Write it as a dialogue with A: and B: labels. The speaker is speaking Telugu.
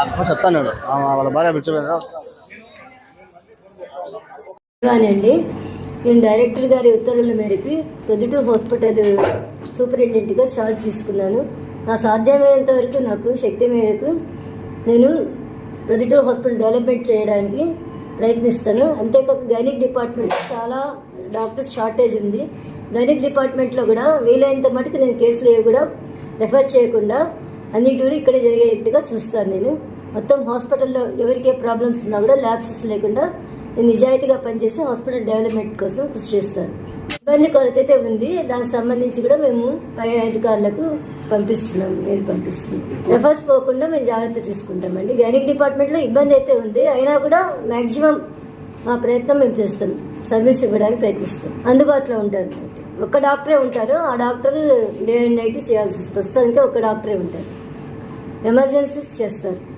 A: అప్పుడు చెప్తాను నేను. వాళ్ళ భార్య పిలిచిపోయినా
B: అండి నేను డైరెక్టర్ గారి ఉత్తర్వుల మేరకు ప్రొద్దుటూరు హాస్పిటల్ సూపరింటెండెంట్గా ఛార్జ్ తీసుకున్నాను. నా సాధ్యమైనంత వరకు నాకు శక్తి మేరకు నేను ప్రొద్దుటూరు హాస్పిటల్ డెవలప్మెంట్ చేయడానికి ప్రయత్నిస్తాను. అంతేకాక గైనిక్ డిపార్ట్మెంట్ చాలా డాక్టర్స్ షార్టేజ్ ఉంది. గైనిక్ డిపార్ట్మెంట్లో కూడా వీలైనంత మటుకు నేను కేసులు ఏవి కూడా రెఫర్ చేయకుండా అన్ని కూడా ఇక్కడ జరిగేట్టుగా చూస్తాను నేను. మొత్తం హాస్పిటల్లో ఎవరికి ఏ ప్రాబ్లమ్స్ ఉన్నా కూడా ల్యాబ్సెస్ లేకుండా నేను నిజాయితీగా పనిచేసి హాస్పిటల్ డెవలప్మెంట్ కోసం కృషి చేస్తాను. ఇబ్బంది కొరత అయితే ఉంది. దానికి సంబంధించి కూడా మేము పై అధికారులకు పంపిస్తున్నాం. మెయిల్ పంపిస్తున్నాం. రెఫర్స్ పోకుండా మేము జాగ్రత్త తీసుకుంటామండి. గైనిక్ డిపార్ట్మెంట్లో ఇబ్బంది అయితే ఉంది. అయినా కూడా మ్యాక్సిమం మా ప్రయత్నం మేము చేస్తాం. సర్వీస్ ఇవ్వడానికి ప్రయత్నిస్తాం. అందుబాటులో ఉంటారు. ఒక్క డాక్టరే ఉంటారు. ఆ డాక్టర్ డే అండ్ నైట్ చేయాల్సి వస్తుంది. ప్రస్తుతానికి ఒక డాక్టరే ఉంటారు. ఎమర్జెన్సీస్ చేస్తారు.